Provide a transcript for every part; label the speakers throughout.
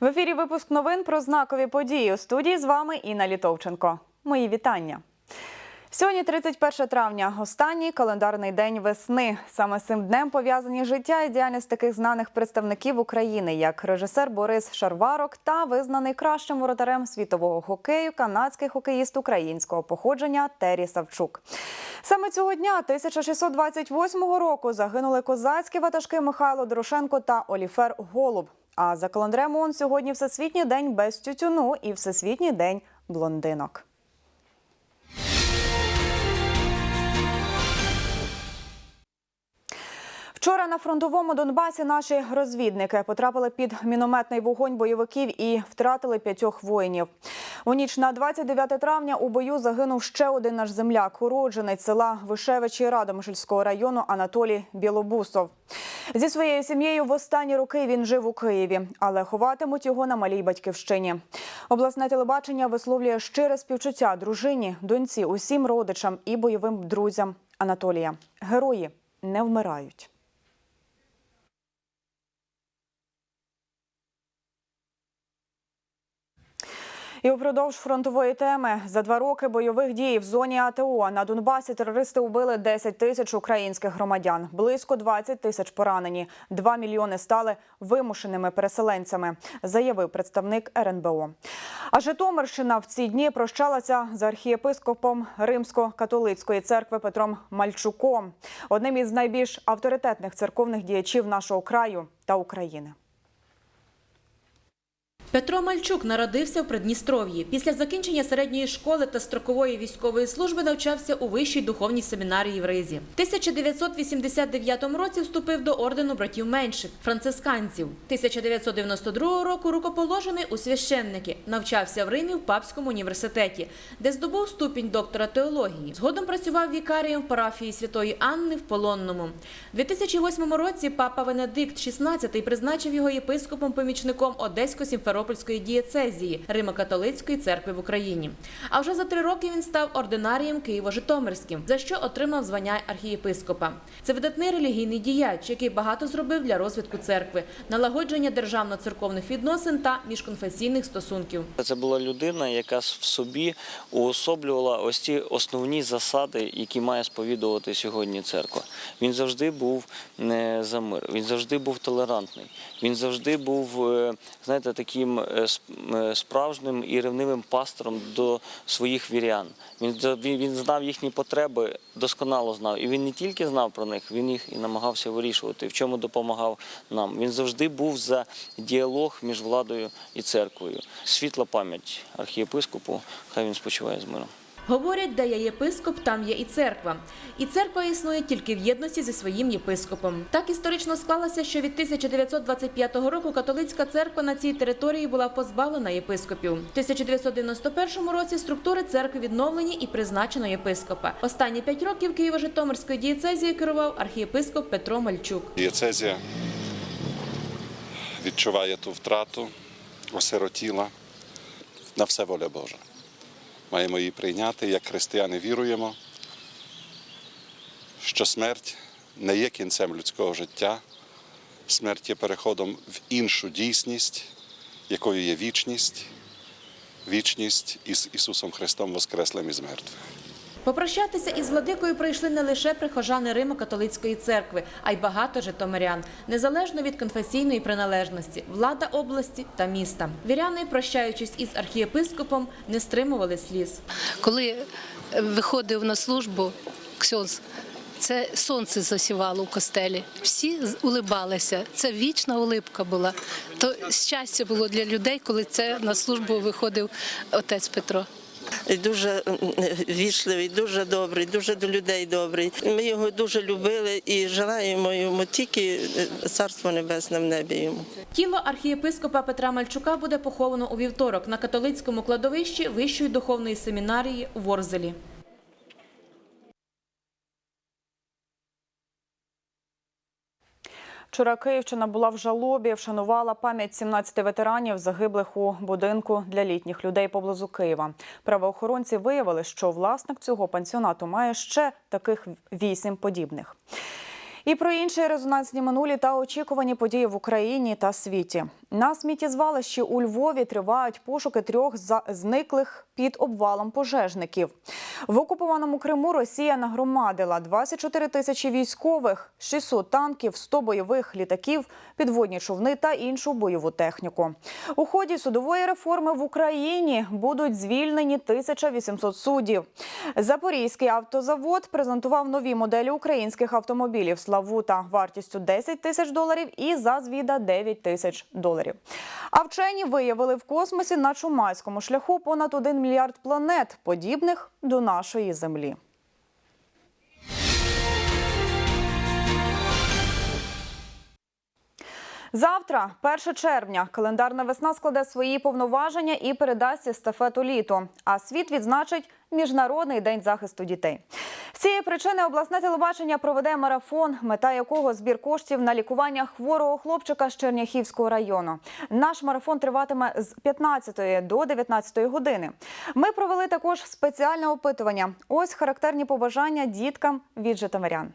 Speaker 1: В ефірі випуск новин про знакові події. У студії з вами Інна Літовченко. Мої вітання. Сьогодні 31 травня, останній календарний день весни. Саме цим днем пов'язані життя і діяльність таких знаних представників України, як режисер Борис Шарварок та визнаний кращим воротарем світового хокею канадський хокеїст українського походження Террі Савчук. Саме цього дня, 1628 року, загинули козацькі ватажки Михайло Дорошенко та Оліфер Голуб. А за календарем ООН сьогодні Всесвітній день без тютюну і Всесвітній день блондинок. Вчора на фронтовому Донбасі наші розвідники потрапили під мінометний вогонь бойовиків і втратили п'ятьох воїнів. У ніч на 29 травня у бою загинув ще один наш земляк, уродженець села Вишевичі Радомишльського району Анатолій Білобусов. Зі своєю сім'єю в останні роки він жив у Києві, але ховатимуть його на малій батьківщині. Обласне телебачення висловлює щире співчуття дружині, доньці, усім родичам і бойовим друзям Анатолія. Герої не вмирають. І упродовж фронтової теми за два роки бойових дій в зоні АТО на Донбасі терористи убили 10 тисяч українських громадян, близько 20 тисяч поранені, 2 мільйони стали вимушеними переселенцями, заявив представник РНБО. А Житомирщина в ці дні прощалася з архієпископом Римсько-католицької церкви Петром Мальчуком, одним із найбільш авторитетних церковних діячів нашого краю та України.
Speaker 2: Петро Мальчук народився в Придністров'ї. Після закінчення середньої школи та строкової військової служби навчався у вищій духовній семінарії в Ризі. В 1989 році вступив до ордену братів менших францисканців. 1992 року рукоположений у священники. Навчався в Римі в Папському університеті, де здобув ступінь доктора теології. Згодом працював вікарієм в парафії Святої Анни в Полонному. У 2008 році папа Венедикт XVI призначив його єпископом-помічником Одесько-Сімферопольської дієцезії Римо-католицької церкви в Україні. А вже за три роки він став ординарієм Києво-Житомирським, за що отримав звання архієпископа. Це видатний релігійний діяч, який багато зробив для розвитку церкви, налагодження державно-церковних відносин та міжконфесійних стосунків.
Speaker 3: Це була людина, яка в собі уособлювала ось ці основні засади, які має сповідувати сьогодні церква. Він завжди був не за мир, він завжди був толерантний, він завжди був, е, знаєте, таким е, сп- е, справжнім і ревнивим пастором до своїх вірян. Він, він знав їхні потреби, досконало знав. І він не тільки знав про них, він їх і намагався вирішувати, в чому допомагав нам. Він завжди був за діалог між владою і церквою. Світла пам'ять архієпископу, хай він спочиває з миром.
Speaker 2: Говорять, де є єпископ, там є і церква. І церква існує тільки в єдності зі своїм єпископом. Так історично склалося, що від 1925 року католицька церква на цій території була позбавлена єпископів. У 1991 році структури церкви відновлені і призначено єпископа. Останні п'ять років Києво-Житомирської дієцезії керував архієпископ Петро Мальчук.
Speaker 4: Дієцезія відчуває ту втрату, осиротіла на все воля Божа. Маємо її прийняти, як християни віруємо, що смерть не є кінцем людського життя, смерть є переходом в іншу дійсність, якою є вічність, вічність із Ісусом Христом Воскреслим із мертвих.
Speaker 2: Попрощатися із владикою прийшли не лише прихожани Римо-католицької церкви, а й багато житомирян, незалежно від конфесійної приналежності, влада області та міста. Віряни, прощаючись із архієпископом, не стримували сліз.
Speaker 5: Коли виходив на службу ксьонз, це сонце засівало у костелі. Всі улибалися. Це вічна улипка була. То щастя було для людей, коли це на службу виходив отець Петро.
Speaker 6: Дуже вічливий, дуже добрий, дуже до людей добрий. Ми його дуже любили і желаємо йому тільки е, царство небесне в небі йому.
Speaker 2: Тіло архієпископа Петра Мальчука буде поховано у вівторок на католицькому кладовищі Вищої духовної семінарії у Ворзелі.
Speaker 1: Вчора Київщина була в жалобі, вшанувала пам'ять 17 ветеранів, загиблих у будинку для літніх людей поблизу Києва. Правоохоронці виявили, що власник цього пансіонату має ще таких вісім подібних. І про інші резонансні минулі та очікувані події в Україні та світі. На сміттєзвалищі у Львові тривають пошуки трьох зниклих під обвалом пожежників. В окупованому Криму Росія нагромадила 24 тисячі військових, 600 танків, 100 бойових літаків, підводні човни та іншу бойову техніку. У ході судової реформи в Україні будуть звільнені 1800 суддів. Запорізький автозавод презентував нові моделі українських автомобілів Славута вартістю 10 тисяч доларів і за звіда 9 тисяч доларів. А вчені виявили в космосі на Чумайському шляху понад 1 мільярд планет, подібних до нашої Землі. Завтра, 1 червня, календарна весна складе свої повноваження і передасть естафету літу. А світ відзначить Міжнародний день захисту дітей. З цієї причини обласне телебачення проведе марафон, мета якого збір коштів на лікування хворого хлопчика з Черняхівського району. Наш марафон триватиме з 15 до 19 години. Ми провели також спеціальне опитування. Ось характерні побажання діткам від житомирян.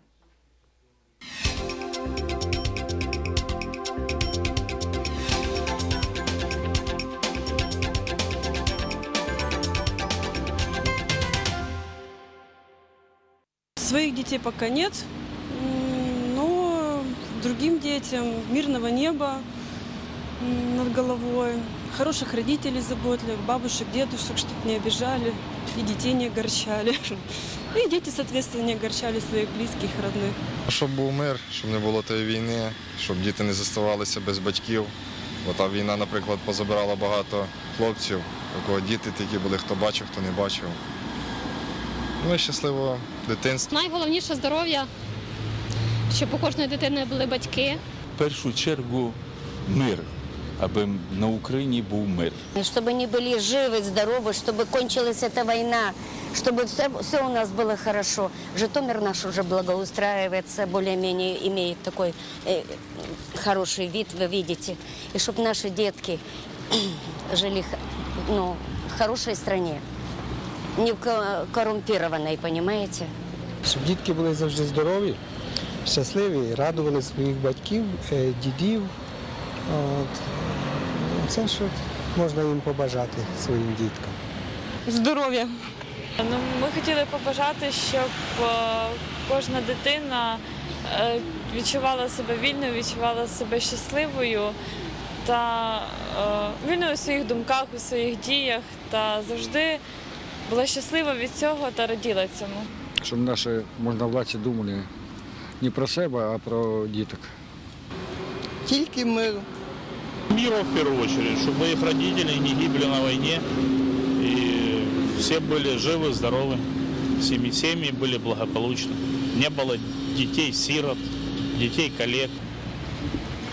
Speaker 7: Своих детей пока нет, м, но другим детям мирного неба м, над головой, хороших родителей заботливых, бабушек, дедушек, чтобы не обижали и детей не огорчали. И дети, соответственно, не огорчали своих близких, родных.
Speaker 8: Щоб був мир, щоб не було тієї війни, щоб діти не заставалися без батьків. Бо та війна, наприклад, позабирала багато хлопців, у кого діти такі були, хто бачив, хто не бачив. Ну і щасливого дитинства.
Speaker 9: Найголовніше здоров'я, щоб у кожної дитини були батьки.
Speaker 10: в першу чергу мир, аби на Україні був мир.
Speaker 11: Чтобы они были живы, здоровы, чтобы кончилась эта война, чтобы все, все у нас было хорошо. Житомир наш уже благоустраивается, более-менее имеет такой э, хороший вид, вы видите. И чтобы наши детки жили х- ну, в хорошей стране, не в ко- коррумпированной,
Speaker 12: щоб дітки були завжди здорові, щасливі, радували своїх батьків, е, дідів. От. Це що можна їм побажати своїм діткам.
Speaker 7: Здоровья.
Speaker 13: Ну, ми хотіли побажати, щоб е, кожна дитина е, відчувала себе вільною, відчувала себе щасливою та вільною у своїх думках, у своїх діях та завжди була щаслива від цього та раділа цьому.
Speaker 12: Щоб наші можновладці думали не про себе, а про діток.
Speaker 14: Тільки мир.
Speaker 10: Мира в первую очередь, чтобы их родители не гибли на войне и все были живы, здоровы, семьи, семьи были благополучны. Не было детей сирот, детей коллег.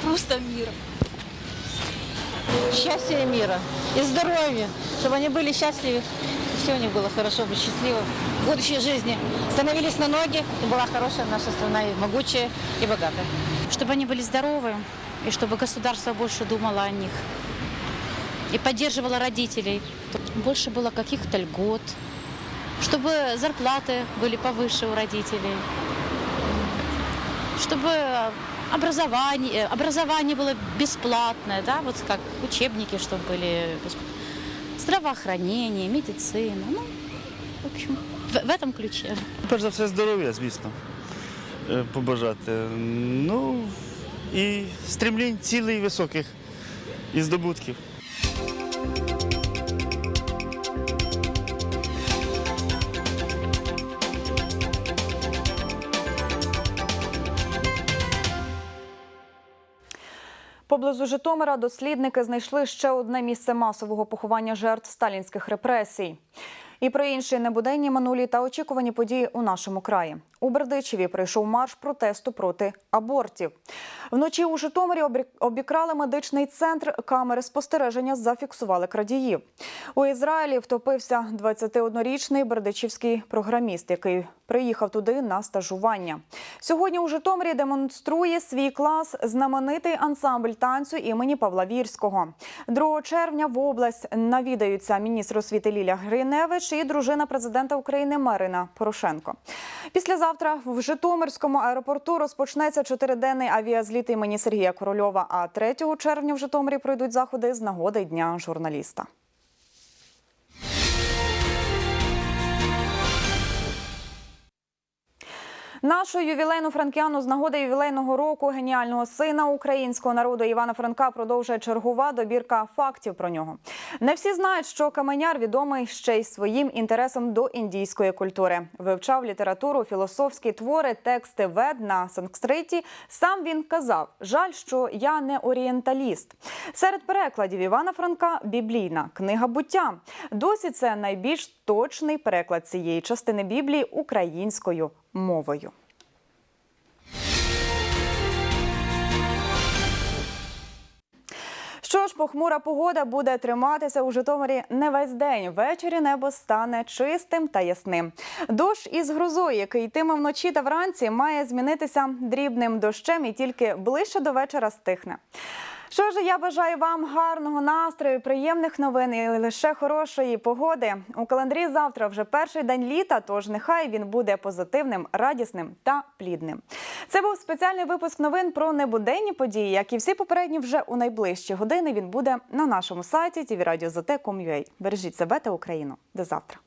Speaker 9: Просто мир.
Speaker 11: Счастья и мира. И здоровья. Чтобы они были счастливы. Все у них было хорошо, быть счастливым. В будущей жизни становились на ноги. И была хорошая наша страна, и могучая, и богатая.
Speaker 9: Чтобы они были здоровы, и чтобы государство больше думало о них. И поддерживало родителей. Больше было каких-то льгот. Чтобы зарплаты были повыше у родителей. Чтобы образование, образование было бесплатное, да, вот как учебники, чтобы были бесплатные. Здравоохранение, медицина, ну, в общем, в, в этом ключе.
Speaker 10: Перш за все здоров'я, звісно, е, побажати. Ну і стремлінь цілей високих і здобутків.
Speaker 1: Поблизу Житомира дослідники знайшли ще одне місце масового поховання жертв сталінських репресій. І про інші небуденні минулі та очікувані події у нашому краї. У Бердичеві прийшов марш протесту проти абортів. Вночі у Житомирі обікрали медичний центр. Камери спостереження зафіксували крадіїв. У Ізраїлі втопився 21-річний бердичівський програміст, який приїхав туди на стажування. Сьогодні у Житомирі демонструє свій клас знаменитий ансамбль танцю імені Павла Вірського. 2 червня в область навідаються міністр освіти Ліля Гриневич і дружина президента України Марина Порошенко. Післязавтра в Житомирському аеропорту розпочнеться чотириденний авіазліт імені Сергія Корольова. А 3 червня в Житомирі пройдуть заходи з нагоди дня журналіста. Нашу ювілейну франкіану з нагоди ювілейного року геніального сина українського народу Івана Франка продовжує чергова добірка фактів про нього. Не всі знають, що Каменяр відомий ще й своїм інтересом до індійської культури. Вивчав літературу, філософські твори, тексти вед на санскриті. Сам він казав: жаль, що я не орієнталіст. Серед перекладів Івана Франка біблійна книга буття. Досі це найбільш точний переклад цієї частини Біблії українською мовою. Що ж, похмура погода буде триматися у Житомирі не весь день. Ввечері небо стане чистим та ясним. Дощ із грозою, який йтиме вночі та вранці, має змінитися дрібним дощем і тільки ближче до вечора стихне. Що ж, я бажаю вам гарного настрою, приємних новин і лише хорошої погоди. У календарі завтра вже перший день літа, тож нехай він буде позитивним, радісним та плідним. Це був спеціальний випуск новин про небуденні події. Як і всі попередні, вже у найближчі години він буде на нашому сайті tvradio.zt.com.ua. Бережіть себе та Україну. До завтра.